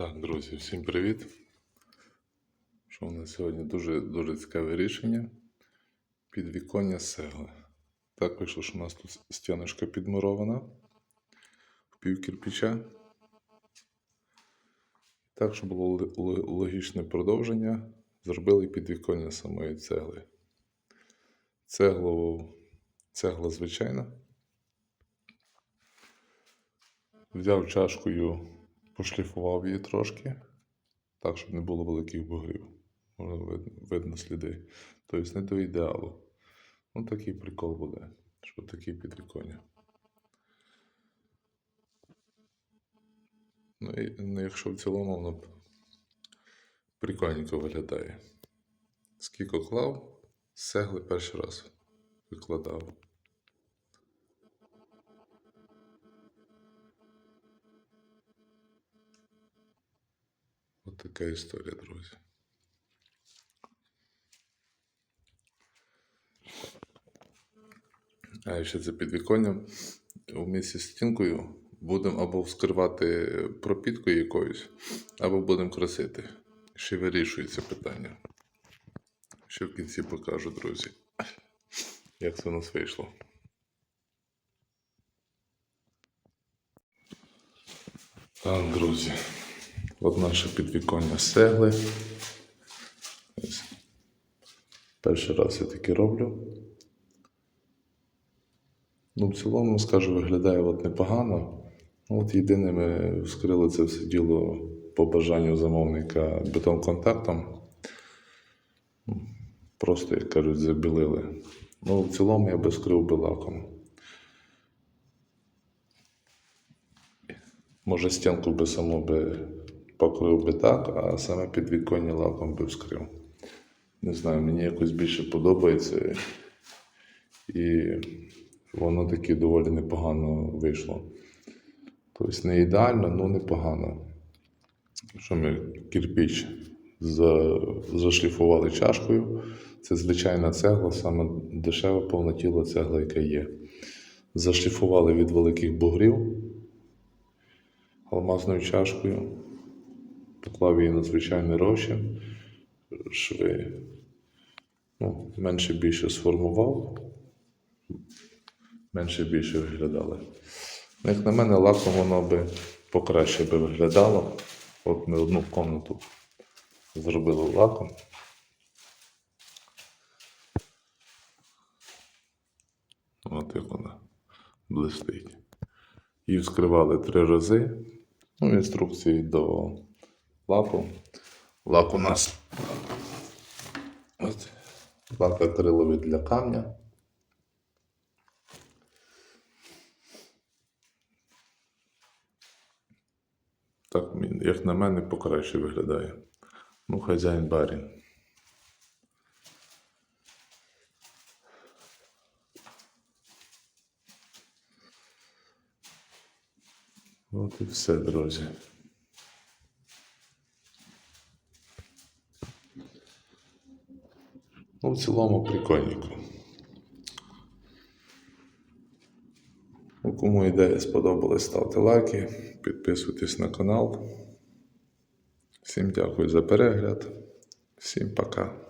Так, друзі, всім привіт. Що у нас сьогодні дуже, дуже цікаве рішення. Підвіконня з цегли. Так вийшло, що у нас тут стіночка підмурована в пів кирпича. Так, щоб було логічне продовження, зробили підвіконня самої цегли. Цеглу, цегла звичайна. Взяв чашкою, пошліфував її трошки, так, щоб не було великих бугрів. Можна видно, видно сліди. Тобто не до ідеалу. Ну, такий прикол буде, що такі підвіконня. Ну, і, ну, якщо в цілому воно прикольненько виглядає. Скільки клав, з цегли перший раз викладав. Така історія, друзі. А ще це підвіконня у місці з стінкою будемо або вскривати пропіткою якоюсь, або будемо красити. Ще вирішується питання. Ще в кінці покажу, друзі, як це у нас вийшло. Так, друзі. От наше підвіконня з. Перший раз я таке роблю. Ну, в цілому, скажу, виглядає от непогано. Ну, От єдине, ми вскрили це все діло по бажанню замовника бетон-контактом. Просто, як кажуть, забілили. Ну, в цілому я би скрив би лаком. Може, стінку би само би покрив би так, а саме підвіконня лаком би вскрив. Не знаю, мені якось більше подобається. І воно таки доволі непогано вийшло. Тобто не ідеально, але непогано. Що ми кирпіч зашліфували чашкою. Це звичайна цегла, саме дешева повнотіла цегла, яка є. Зашліфували від великих бугрів алмазною чашкою, поклав її на звичайний розчин, шви ну, менше більше сформував, менше більше виглядали. Ну, Як на мене, лаком воно би покраще би виглядало. От ми одну комнату зробили лаком. От як вона блистить. Її вскривали три рази. Ну, інструкції до лаку. Лак у нас от, лак акриловий для камня. Так, як на мене, покраще виглядає. Ну, хазяїн барін. От і все, друзі. Ну, в цілому прикольненько. Ну, Кому ідея сподобалась, ставте лайки, підписуйтесь на канал. Всім дякую за перегляд. Всім пока.